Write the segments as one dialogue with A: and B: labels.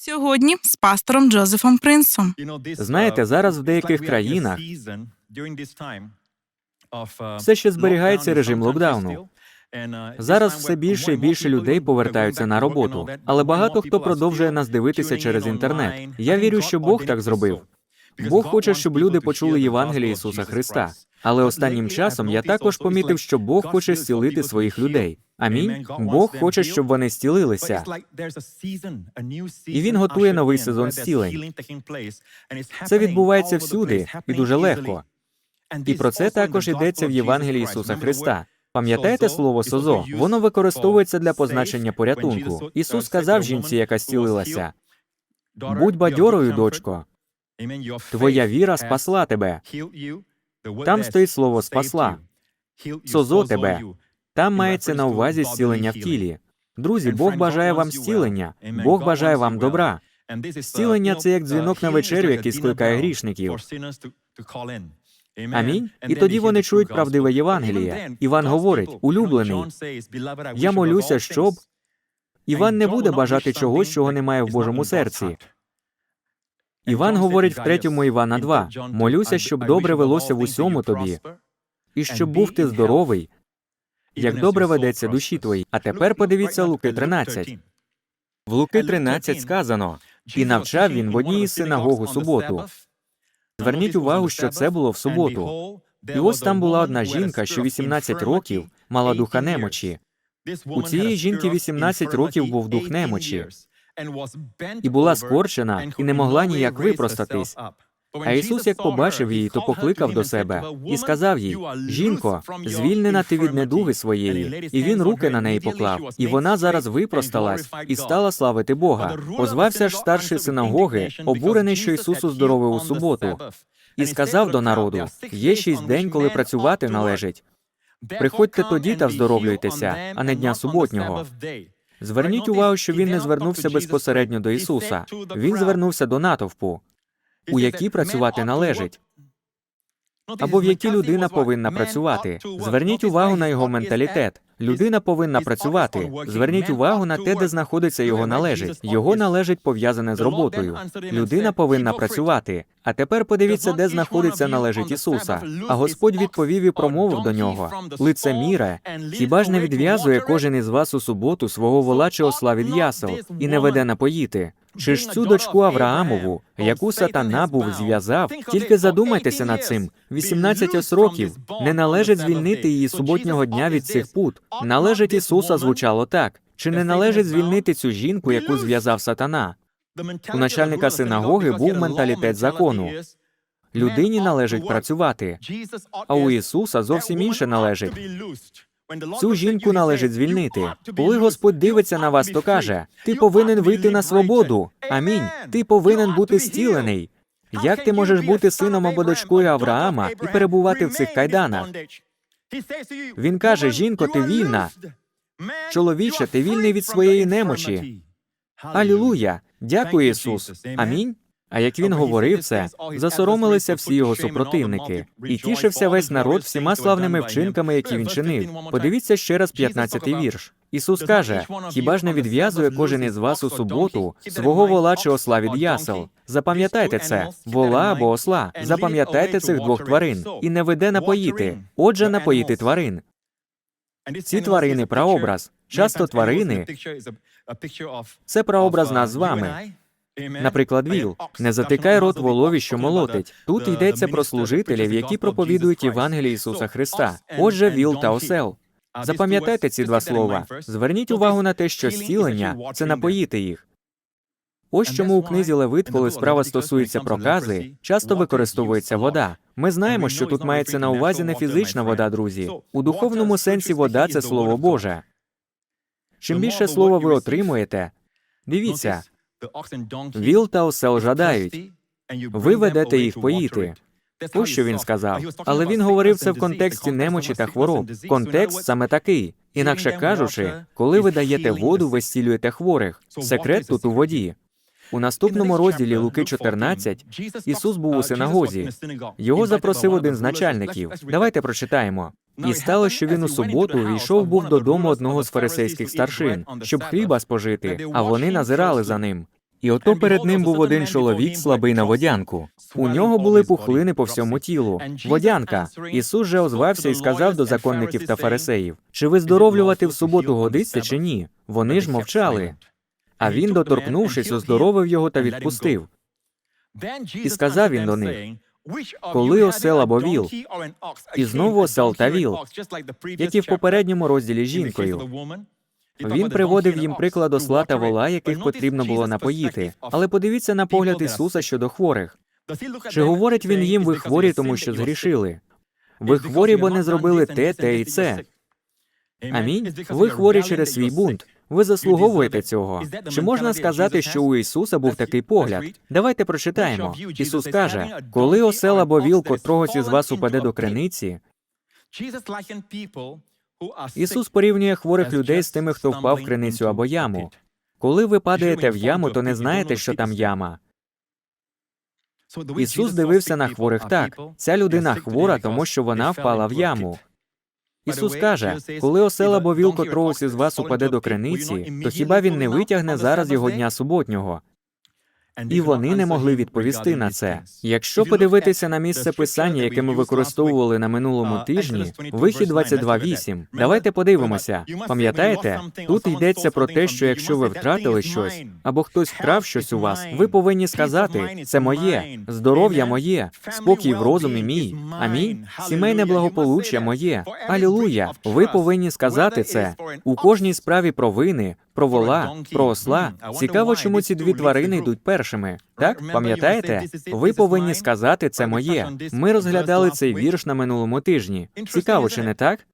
A: Сьогодні з пастором Джозефом Принсом.
B: Знаєте, зараз в деяких країнах все ще зберігається режим локдауну. Зараз все більше і більше людей повертаються на роботу, але багато хто продовжує нас дивитися через інтернет. Я вірю, що Бог так зробив. Бог хоче, щоб люди почули Євангеліє Ісуса Христа. Але останнім часом я також помітив, що Бог хоче зцілити своїх людей. Амінь. Бог хоче, щоб вони зцілилися.
C: І він готує новий сезон зцілень.
B: Це відбувається всюди і дуже легко. І про це також йдеться в Євангелії Ісуса Христа. Пам'ятаєте слово созо? Воно використовується для позначення порятунку. Ісус сказав жінці, яка зцілилася: будь бадьорою, дочко, твоя віра спасла тебе. Там стоїть слово спасла. Созо тебе. Там мається на увазі зцілення в тілі. Друзі, Бог бажає вам зцілення, Бог бажає вам добра.
C: Зцілення це як дзвінок на вечерю, який скликає грішників.
B: Амінь. І тоді вони чують правдиве Євангеліє. Іван говорить, улюблений, я молюся, щоб Іван не буде бажати чогось, чого немає в Божому серці. Іван говорить в третьому Івана 2, молюся, щоб добре велося в усьому тобі, і щоб був ти здоровий, як добре ведеться душі твої. А тепер подивіться Луки 13. В Луки 13 сказано, і навчав він в одній із синагог суботу. Зверніть увагу, що це було в суботу. І ось там була одна жінка, що 18 років мала духа немочі.
C: У цієї жінки 18 років був дух немочі.
B: і була скорчена, і не могла ніяк випростатись. А Ісус, як побачив її, то покликав до себе і сказав їй: Жінко, звільнена ти від недуги своєї, і він руки на неї поклав. І вона зараз випросталась і стала славити Бога. Позвався ж старший синагоги, обурений, що Ісус уздоровив у суботу, і сказав до народу: є шість день, коли працювати належить.
C: Приходьте тоді та вздоровлюйтеся, а не дня суботнього.
B: Зверніть увагу, що він не звернувся безпосередньо до Ісуса. Він звернувся до натовпу, у якій працювати належить, або в якій людина повинна працювати. Зверніть увагу на його менталітет. Людина повинна працювати. Зверніть увагу на те, де знаходиться його належить. Його належить пов'язане з роботою. Людина повинна працювати. А тепер подивіться, де знаходиться належить Ісуса. А Господь відповів і промовив до нього: лицеміре, хіба ж не відв'язує кожен із вас у суботу свого вола чи осла від ясел і не веде напоїти? Чи ж цю дочку Авраамову, яку сатана був зв'язав, тільки задумайтеся над цим. 18 ось років не належить звільнити її суботнього дня від цих пут. Належить Ісуса звучало так. Чи не належить звільнити цю жінку, яку зв'язав сатана?
C: У начальника синагоги був менталітет закону.
B: Людині належить працювати, а у Ісуса зовсім інше належить. Цю жінку належить звільнити. Коли Господь дивиться на вас, то каже: ти повинен вийти на свободу. Амінь. Ти повинен бути зцілений. Як ти можеш бути сином або дочкою Авраама і перебувати в цих кайданах? Він каже: жінко, ти вільна. Чоловіче, ти вільний від своєї немочі. Алілуя! Дякую, Ісус. Амінь. А як він говорив це, засоромилися всі його супротивники, і тішився весь народ всіма славними вчинками, які він чинив. Подивіться ще раз 15-й вірш. Ісус каже: хіба ж не відв'язує кожен із вас у суботу свого вола чи осла від ясел? Запам'ятайте це, вола або осла. Запам'ятайте цих двох тварин і не веде напоїти. Отже, напоїти тварин.
C: Ці тварини прообраз. Часто тварини
B: Це прообраз нас з вами. Наприклад, віл не затикай рот волові, що молотить. Тут йдеться про служителів, які проповідують Євангеліє Ісуса Христа. Отже, віл та осел. Запам'ятайте ці два слова. Зверніть увагу на те, що зцілення це напоїти їх. Ось чому у книзі Левит, коли справа стосується прокази, часто використовується вода. Ми знаємо, що тут мається на увазі не фізична вода, друзі. У духовному сенсі вода це слово Боже. Чим більше слова ви отримуєте, дивіться, віл та осел жадають. Ви ведете їх поїти. Ось що він сказав. Але він говорив це в контексті немочі та хвороб. Контекст саме такий. Інакше кажучи, коли ви даєте воду, ви зцілюєте хворих. Секрет тут у воді. У наступному розділі Луки 14 Ісус був у синагозі. Його запросив один з начальників. Давайте прочитаємо. І стало, що він у суботу війшов був додому одного з фарисейських старшин, щоб хліба спожити, а вони назирали за ним. І ото перед ним був один чоловік, слабий на водянку. У нього були пухлини по всьому тілу. Водянка. Ісус же озвався і сказав до законників та фарисеїв: Чи виздоровлювати в суботу годиться чи ні? Вони ж мовчали. А він, доторкнувшись, оздоровив його та відпустив.
C: І сказав він до них,
B: коли осел або віл, і знову осел та віл, як і в попередньому розділі з жінкою. Він приводив їм приклад осла та вола, яких потрібно було напоїти. Але подивіться на погляд Ісуса щодо хворих. Чи говорить він їм, ви хворі, тому що згрішили? Ви хворі, бо не зробили те, те і це. Амінь. Ви хворі через свій бунт. Ви заслуговуєте цього. Чи можна сказати, що у Ісуса був такий погляд? Давайте прочитаємо. Ісус каже: коли осел або віл котрогось із вас упаде до криниці, Ісус порівнює хворих людей з тими, хто впав в криницю або яму. Коли ви падаєте в яму, то не знаєте, що там яма. Ісус дивився на хворих так. Ця людина хвора, тому що вона впала в яму. Ісус каже, коли осел або віл котрогось із вас упаде до криниці, то хіба він не витягне зараз його дня суботнього? І вони не могли відповісти на це. Якщо подивитися на місце писання, яке ми використовували на минулому тижні, вихід 22.8, давайте подивимося. Пам'ятаєте, тут йдеться про те, що якщо ви втратили щось, або хтось вкрав щось у вас, ви повинні сказати: це моє, здоров'я моє, спокій в розумі мій. Амінь. Сімейне благополуччя моє. Алілуя. Ви повинні сказати це. у кожній справі провини, про вола, про осла. Цікаво, чому ці дві тварини йдуть першими. Так, пам'ятаєте? Ви повинні сказати це моє. Ми розглядали цей вірш на минулому тижні. Цікаво, чи не так?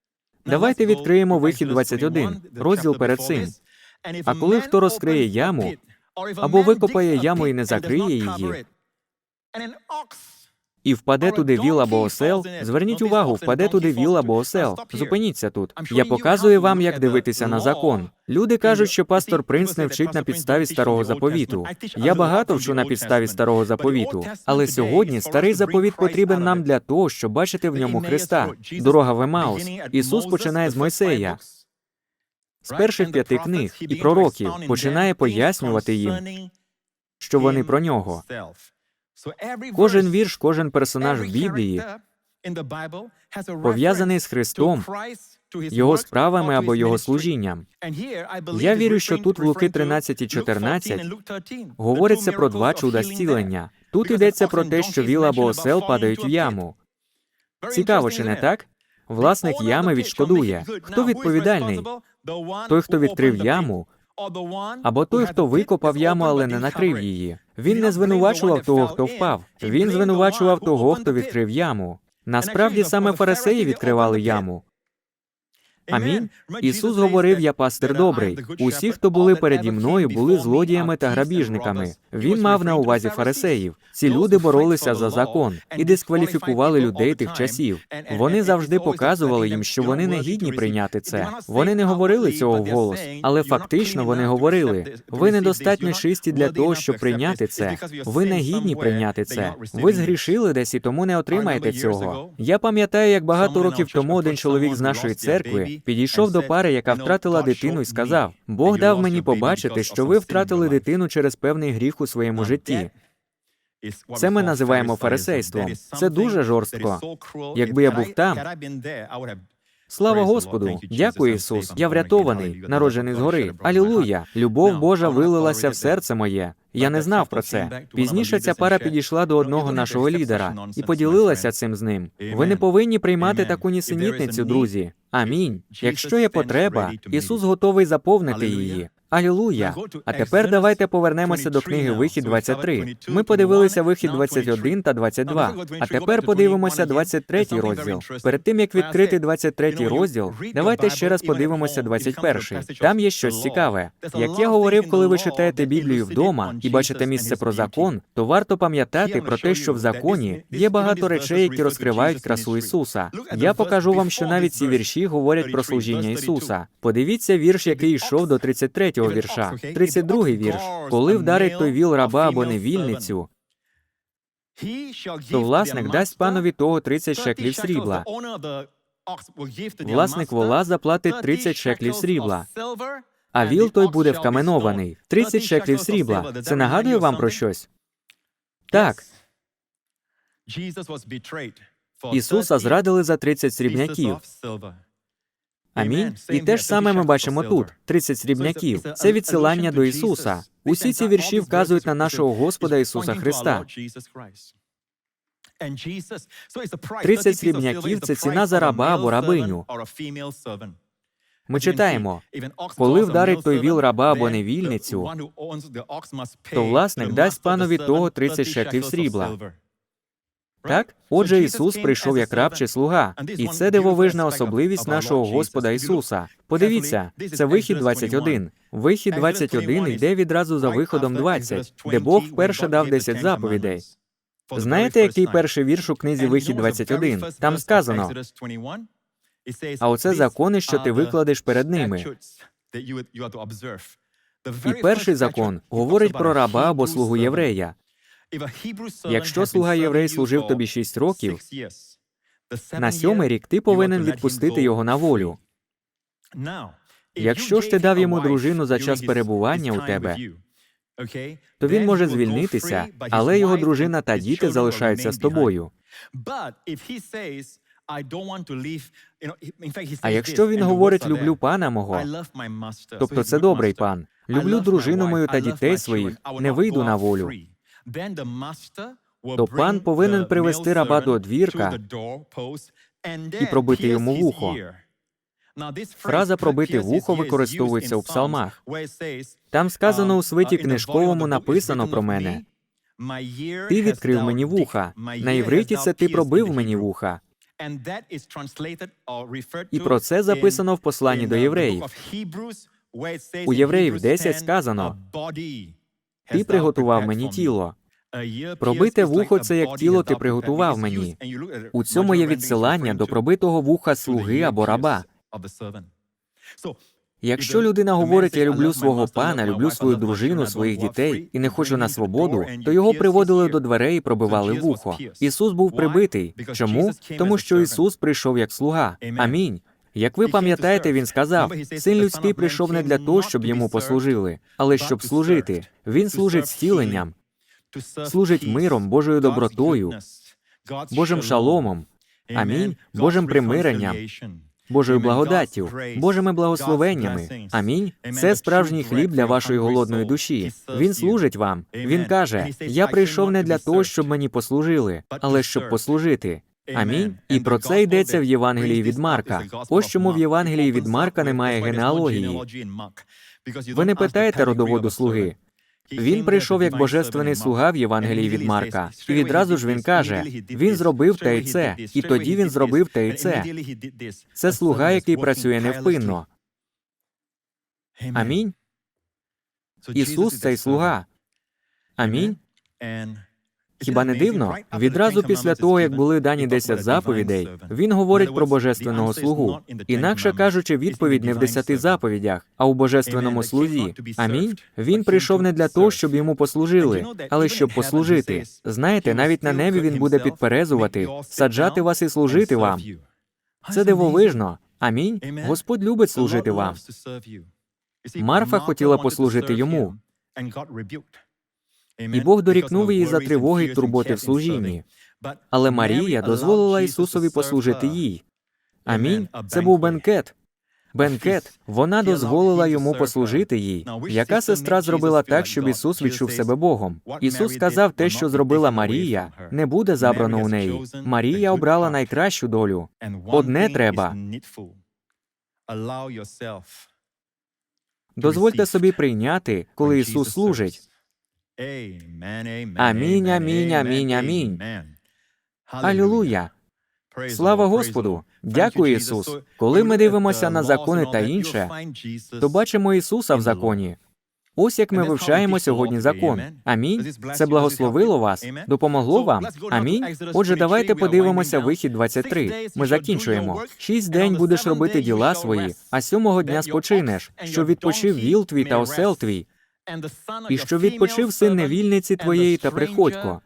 B: Давайте відкриємо вихід 21, розділ перед цим. А коли хто розкриє яму, або викопає яму і не закриє її, і впаде туди віл або осел, зверніть увагу, впаде туди віл або осел. Зупиніться тут. Я показую вам, як дивитися на закон. Люди кажуть, що пастор Принц не вчить на підставі старого заповіту. Я багато вчу на підставі старого заповіту, але сьогодні старий заповіт потрібен нам для того, щоб бачити в ньому Христа. Дорога в Емаус. Ісус починає з Мойсея. З перших п'яти книг і пророків починає пояснювати їм, що вони про нього. Кожен вірш, кожен персонаж в Біблії пов'язаний з Христом, його справами або його служінням. Я вірю, що тут в Луки 13 і 14 говориться про два чуда зцілення. Тут йдеться про те, що віл або осел падають в яму. Цікаво, чи не так? Власник ями відшкодує. Хто відповідальний? Той, хто відкрив яму, або той, хто викопав яму, але не накрив її. Він не звинувачував того, хто впав. Він звинувачував того, хто відкрив яму. Насправді саме фарисеї відкривали яму. Амінь. Ісус говорив: Я пастир добрий. Усі, хто були переді мною, були злодіями та грабіжниками. Він мав на увазі фарисеїв. Ці люди боролися за закон і дискваліфікували людей тих часів. Вони завжди показували їм, що вони не гідні прийняти це. Вони не говорили цього вголос, але фактично вони говорили: ви недостатньо чисті для того, щоб прийняти це. Ви не гідні прийняти це. Ви згрішили десь і тому не отримаєте цього. Я пам'ятаю, як багато років тому один чоловік з нашої церкви підійшов до пари, яка втратила дитину, і сказав: Бог дав мені побачити, що ви втратили дитину через певний гріх у своєму житті. Це ми називаємо фарисейством. Це дуже жорстко. Якби я був там, Слава Господу! Дякую, Ісус! Я врятований, народжений згори. Алілуя! Любов Божа вилилася в серце моє. Я не знав про це. Пізніше ця пара підійшла до одного нашого лідера і поділилася цим з ним. Ви не повинні приймати таку нісенітницю, друзі. Амінь. Якщо є потреба, Ісус готовий заповнити її. Алілуя! А тепер давайте повернемося до книги Вихід 23. Ми подивилися вихід 21 та 22. А тепер подивимося 23 розділ. Перед тим як відкрити 23 розділ, давайте ще раз подивимося 21. Там є щось цікаве. Як я говорив, коли ви читаєте Біблію вдома і бачите місце про закон, то варто пам'ятати про те, що в законі є багато речей, які розкривають красу Ісуса. Я покажу вам, що навіть ці вірші говорять про служіння Ісуса. Подивіться вірш, який йшов до 33-го вірша. 32-й вірш. Коли вдарить той віл раба або невільницю, то власник дасть панові того 30 шеклів срібла. Власник вола заплатить 30 шеклів срібла. а віл той буде вкаменований. 30 шеклів срібла. Це нагадує вам про щось? Так,
C: Ісуса зрадили за 30 срібняків.
B: Амінь. І те ж саме ми бачимо тут: 30 срібняків. Це відсилання до Ісуса. Усі ці вірші вказують на нашого Господа Ісуса Христа.
C: 30 срібняків це ціна за раба або рабиню.
B: Ми читаємо, коли вдарить той віл раба або невільницю, то власник дасть панові того 30 шеклів срібла. Так? Отже, Ісус прийшов як раб чи слуга, і це дивовижна особливість нашого Господа Ісуса. Подивіться, це вихід 21. Вихід 21 йде відразу за виходом 20, де Бог вперше дав 10 заповідей.
C: Знаєте, який перший вірш у книзі Вихід 21? Там сказано,
B: А оце закони, що ти викладеш перед ними. І перший закон говорить про раба або слугу єврея.
C: Якщо слуга єврей служив тобі 6 років,
B: На сьомий рік ти повинен відпустити його на волю. Якщо ж ти дав йому дружину за час перебування у тебе, то він може звільнитися, але його дружина та діти залишаються з тобою. А якщо він говорить люблю пана мого, тобто це добрий пан, люблю дружину мою та дітей своїх, не вийду на волю,
C: то пан повинен привести раба до двірка
B: і пробити йому вухо.
C: Фраза пробити вухо використовується у псалмах.
B: Там сказано у свиті книжковому написано про мене. Ти відкрив мені вуха. На івриті це ти пробив мені вуха. І про це записано в посланні до євреїв.
C: У Євреїв 10 сказано,
B: Ти приготував мені тіло. Пробите вухо це як тіло ти приготував мені. У цьому є відсилання до пробитого вуха слуги або раба. Якщо людина говорить, я люблю свого пана, люблю свою дружину, своїх дітей і не хочу на свободу, то його приводили до дверей і пробивали вухо. Ісус був прибитий. Чому? Тому що Ісус прийшов як слуга. Амінь. Як ви пам'ятаєте, він сказав: син людський прийшов не для того, щоб йому послужили, але щоб служити. Він служить зціленням, служить миром, Божою добротою, Божим шаломом, амінь, Божим примиренням, Божою благодаттю, Божими благословеннями. Амінь. Це справжній хліб для вашої голодної душі. Він служить вам. Він каже: Я прийшов не для того, щоб мені послужили, але щоб послужити. Амінь. І про це йдеться в Євангелії від Марка. Ось чому в Євангелії від Марка немає генеалогії. Ви не питаєте родоводу слуги. Він прийшов як божественний слуга в Євангелії від Марка, і відразу ж він каже: він зробив те й це, і тоді він зробив те й це. Це слуга, який працює невпинно. Амінь. Ісус цей слуга. Амінь. Хіба не дивно? Відразу після того, як були дані 10 заповідей, він говорить про божественного слугу. Інакше кажучи, відповідь не в десяти заповідях, а у божественному слузі. Амінь. Він прийшов не для того, щоб йому послужили, але щоб послужити. Знаєте, навіть на небі він буде підперезувати, саджати вас і служити вам. Це дивовижно. Амінь. Господь любить служити вам. Марфа хотіла послужити йому. І Бог дорікнув її за тривоги й турботи в служінні. Але Марія дозволила Ісусові послужити їй. Амінь. Це був бенкет. Бенкет. Вона дозволила йому послужити їй. Яка сестра зробила так, щоб Ісус відчув себе Богом? Ісус сказав, те, що зробила Марія, не буде забрано у неї. Марія обрала найкращу долю. Одне треба. Дозвольте собі прийняти, коли Ісус служить.
C: Амінь, амінь, амінь, амінь.
B: Алілуя! Слава Господу! Дякую, Ісус! Коли ми дивимося на закони та інше, то бачимо Ісуса в законі. Ось як ми вивчаємо сьогодні закон. Амінь. Це благословило вас, допомогло вам. Амінь. Отже, давайте подивимося вихід 23. Ми закінчуємо. Шість день будеш робити діла свої, а сьомого дня спочинеш, що відпочив віл твій та осел твій, і що відпочив син невільниці твоєї та приходько.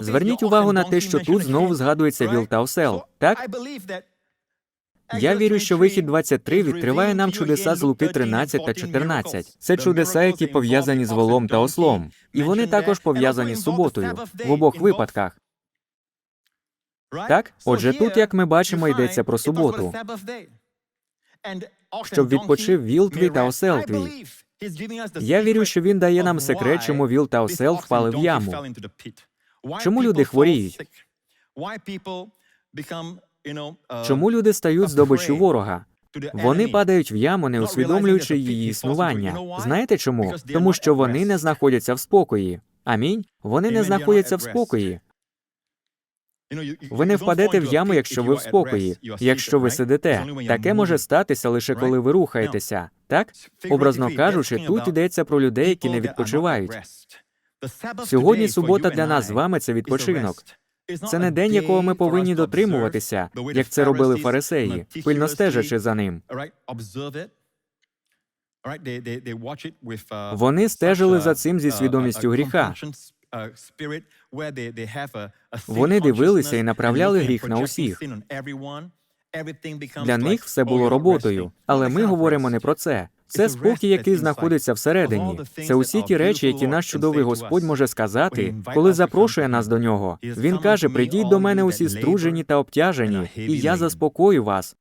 B: Зверніть увагу на те, що тут знову згадується віл та осел. Так? Я вірю, що вихід 23 відкриває нам чудеса з Луки 13 та 14. Це чудеса, які пов'язані з волом та ослом. І вони також пов'язані з суботою в обох випадках.
C: Так, отже, тут, як ми бачимо, йдеться про суботу.
B: Щоб відпочив віл твій та осел твій.
C: Я вірю, що він дає нам секрет, чому віл та осел впали в яму.
B: Чому люди хворіють? Чому люди стають здобиччю ворога? Вони падають в яму, не усвідомлюючи її існування. Знаєте чому? Тому що вони не знаходяться в спокої. Амінь. Вони не знаходяться в спокої. Ви не впадете в яму, якщо ви в спокої, якщо ви сидите. Таке може статися лише коли ви рухаєтеся. Так? Образно кажучи, тут йдеться про людей, які не відпочивають. Сьогодні субота для нас з вами це відпочинок. Це не день, якого ми повинні дотримуватися, як це робили фарисеї, пильно стежачи за ним.
C: Вони стежили за цим зі свідомістю гріха.
B: Вони дивилися і направляли гріх на усіх. Для них все було роботою, але ми говоримо не про це. Це спокій, який знаходиться всередині. Це усі ті речі, які наш чудовий Господь може сказати, коли запрошує нас до нього. Він каже: прийдіть до мене усі стружені та обтяжені, і я заспокою вас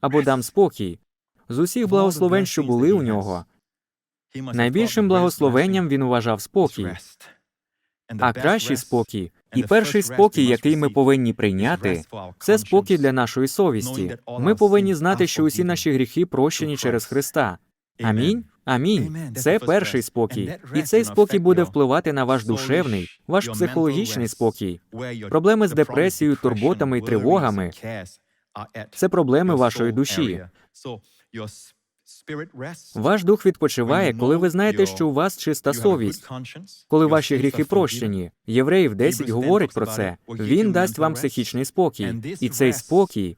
B: або дам спокій. З усіх благословень, що були у нього, найбільшим благословенням він вважав спокій. А кращий спокій і перший спокій, який ми повинні прийняти, це спокій для нашої совісті. Ми повинні знати, що усі наші гріхи прощені через Христа. Амінь. Амінь. Це перший спокій, і цей спокій буде впливати на ваш душевний, ваш психологічний спокій. Проблеми з депресією, турботами і тривогами це проблеми вашої душі. Ваш дух відпочиває, коли ви знаєте, що у вас чиста совість, коли ваші гріхи прощені. Євреїв 10 говорить про це. Він дасть вам психічний спокій, і цей спокій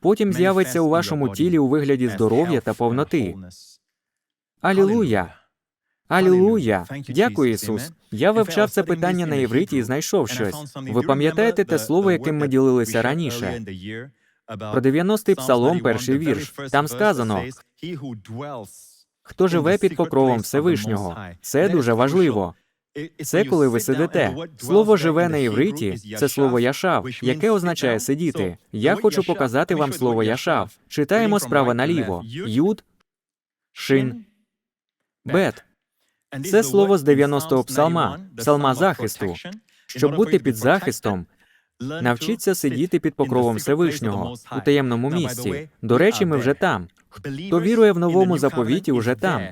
B: потім з'явиться у вашому тілі у вигляді здоров'я та повноти. Алілуя! Алілуя! Дякую, Ісус. Я вивчав це питання на євриті і знайшов щось. Ви пам'ятаєте те слово, яким ми ділилися раніше? Про 90-й псалом, перший вірш. Там сказано: хто живе під покровом Всевишнього. Це дуже важливо. Це коли ви сидите. Слово живе на євриті це слово яшав, яке означає сидіти. Я хочу показати вам слово яшав. Читаємо справа наліво. Юд, шин, бет. Це слово з 90-го псалма, псалма захисту. Щоб бути під захистом, навчіться сидіти під покровом Всевишнього у таємному місці. До речі, ми вже там. Хто вірує в новому заповіті, уже там.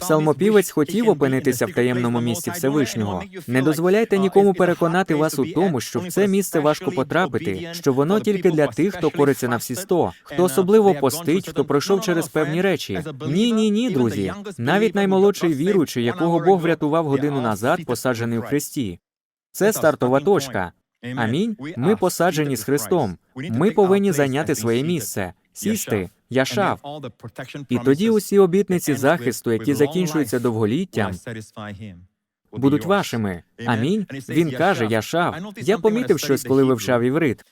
B: Псалмопівець хотів опинитися в таємному місці Всевишнього. Не дозволяйте нікому переконати вас у тому, що в це місце важко потрапити, що воно тільки для тих, хто кориться на всі сто, хто особливо постить, хто пройшов через певні речі. Ні, ні, ні, друзі. Навіть наймолодший віруючий, якого Бог врятував годину назад, посаджений в Христі. Це стартова точка. Амінь. Ми посаджені з Христом. Ми повинні зайняти своє місце, сісти. Яшав. І тоді усі обітниці захисту, які закінчуються довголіттям, будуть вашими. Амінь. Він каже, Яшав. Я помітив щось, коли вивчав іврит.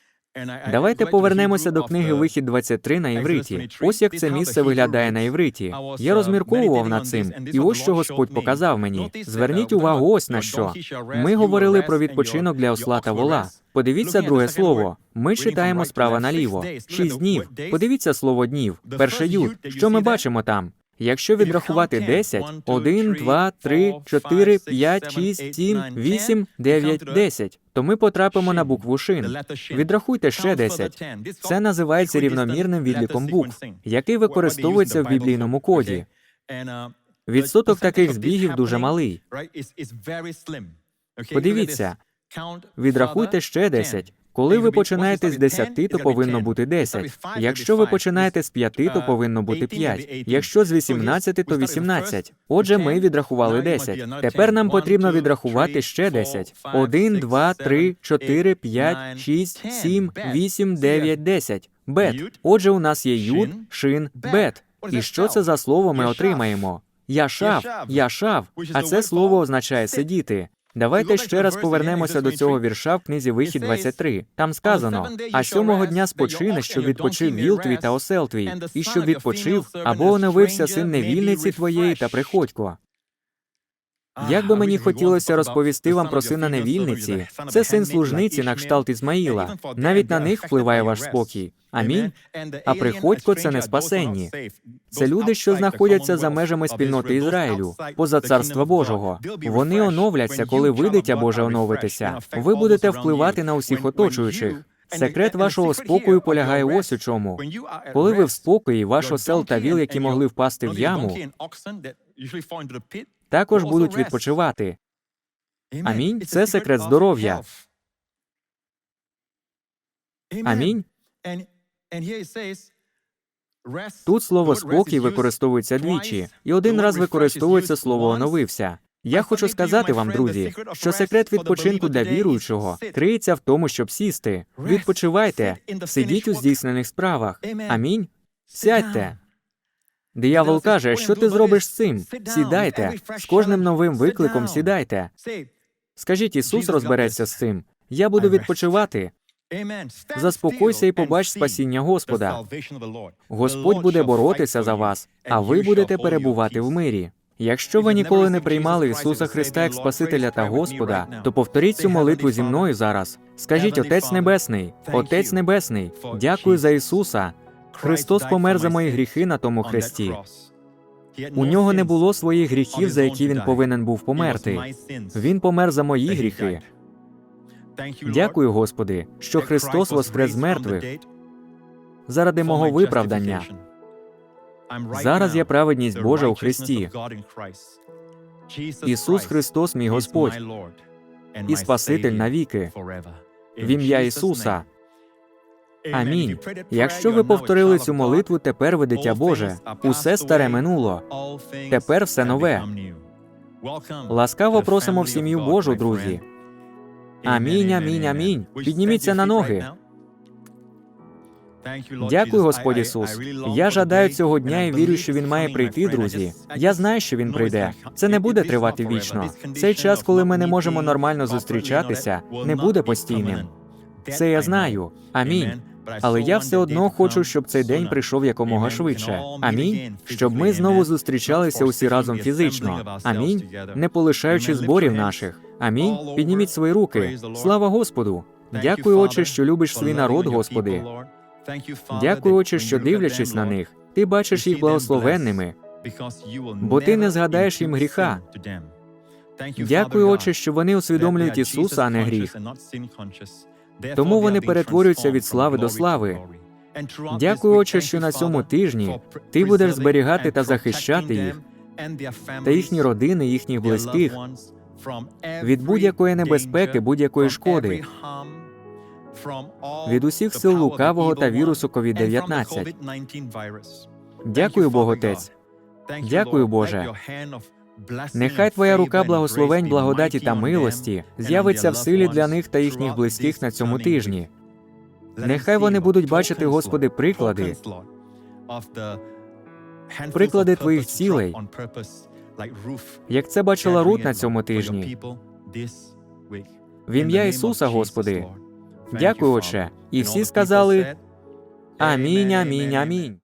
B: Давайте повернемося до книги Вихід 23 на івриті. Ось як це місце виглядає на івриті. Я розмірковував над цим, і ось що Господь показав мені. Зверніть увагу, ось на що. Ми говорили про відпочинок для осла та вола. Подивіться друге слово. Ми читаємо справа наліво. Шість днів. Подивіться слово днів. Перше юд. Що ми бачимо там? Якщо відрахувати 10, 1, 2, 3, 4, 5, 6, 7, 8, 9, 10, то ми потрапимо на букву шин. Відрахуйте ще 10. Це називається рівномірним відліком букв, який використовується в біблійному коді. Відсоток таких збігів дуже малий. Подивіться, відрахуйте ще 10. Коли ви починаєте з 10, то повинно бути 10. Якщо ви починаєте з 5, то повинно бути 5. Якщо з 18, то 18. Отже, ми відрахували 10. Тепер нам потрібно відрахувати ще 10. 1, 2, 3, 4, 5, 6, 7, 8, 9, 10. Бет. Отже, у нас є юд, шин, бет. І що це за слово ми отримаємо? Яшав, яшав, а це слово означає сидіти. Давайте ще раз повернемося до цього вірша в книзі Вихід 23. Там сказано: а сьомого дня спочине, щоб відпочив віл твій та осел твій, і щоб відпочив, або оновився син невільниці твоєї та приходько. Як би мені хотілося розповісти вам про сина невільниці, це син служниці на кшталт Ізмаїла. Навіть на них впливає ваш спокій. Амінь.
C: А приходько це не спасенні.
B: Це люди, що знаходяться за межами спільноти Ізраїлю, поза царства Божого. Вони оновляться, коли ви, дитя Боже, оновитеся. Ви будете впливати на усіх оточуючих. Секрет вашого спокою полягає ось у чому. Коли ви в спокої, ваш осел та віл, які могли впасти в яму, також будуть відпочивати.
C: Амінь. Це секрет здоров'я.
B: Амінь.
C: Тут слово спокій використовується двічі, і один раз використовується слово оновився.
B: Я хочу сказати вам, друзі, що секрет відпочинку для віруючого криється в тому, щоб сісти. Відпочивайте, сидіть у здійснених справах. Амінь. Сядьте. Диявол каже, що ти зробиш з цим? Сідайте. З кожним новим викликом сідайте. Скажіть, Ісус розбереться з цим. Я буду відпочивати.
C: Заспокойся і побач спасіння
B: Господа. Господь буде боротися за вас, а ви будете перебувати в мирі. Якщо ви ніколи не приймали Ісуса Христа як Спасителя та Господа, то повторіть цю молитву зі мною зараз. Скажіть, Отець Небесний, Отець Небесний, дякую за Ісуса. Христос помер за мої гріхи на тому хресті. У нього не було своїх гріхів, за які він повинен був померти. Він помер за мої гріхи. Дякую, Господи, що Христос воскрес з мертвих заради мого виправдання. Зараз я праведність Божа у Христі. Ісус Христос, мій Господь, і Спаситель навіки. В ім'я Ісуса. Амінь. Якщо ви повторили цю молитву, тепер ви дитя Боже. Усе старе минуло. Тепер все нове. Ласкаво просимо в сім'ю Божу, друзі. Амінь, амінь, амінь. Підніміться на ноги. Дякую, Господь Ісус. Я жадаю цього дня і вірю, що він має прийти, друзі. Я знаю, що він прийде. Це не буде тривати вічно. Цей час, коли ми не можемо нормально зустрічатися, не буде постійним. Це я знаю. Амінь. Але я все одно хочу, щоб цей день прийшов якомога швидше. Амінь. Щоб ми знову зустрічалися усі разом фізично. Амінь. Не полишаючи зборів наших. Амінь. Підніміть свої руки. Слава Господу. Дякую, Отче, що любиш свій народ, Господи. Дякую, Отче, що дивлячись на них, ти бачиш їх благословенними,
C: бо ти не згадаєш їм гріха.
B: Дякую, Отче, що вони усвідомлюють Ісуса, а не гріх.
C: Тому вони перетворюються від слави до слави.
B: Дякую, Отче, що на цьому тижні ти будеш зберігати та захищати їх та їхні родини, їхніх близьких від будь-якої небезпеки, будь-якої шкоди, від усіх сил лукавого та вірусу COVID-19. Дякую, Бог Отець. Дякую, Боже. Нехай Твоя рука благословень, благодаті та милості з'явиться в силі для них та їхніх близьких на цьому тижні. Нехай вони будуть бачити, Господи, приклади,
C: приклади Твоїх цілей,
B: як це бачила Рут на цьому тижні. В ім'я Ісуса, Господи. Дякую, Отче. І всі сказали Амінь, амінь, амінь.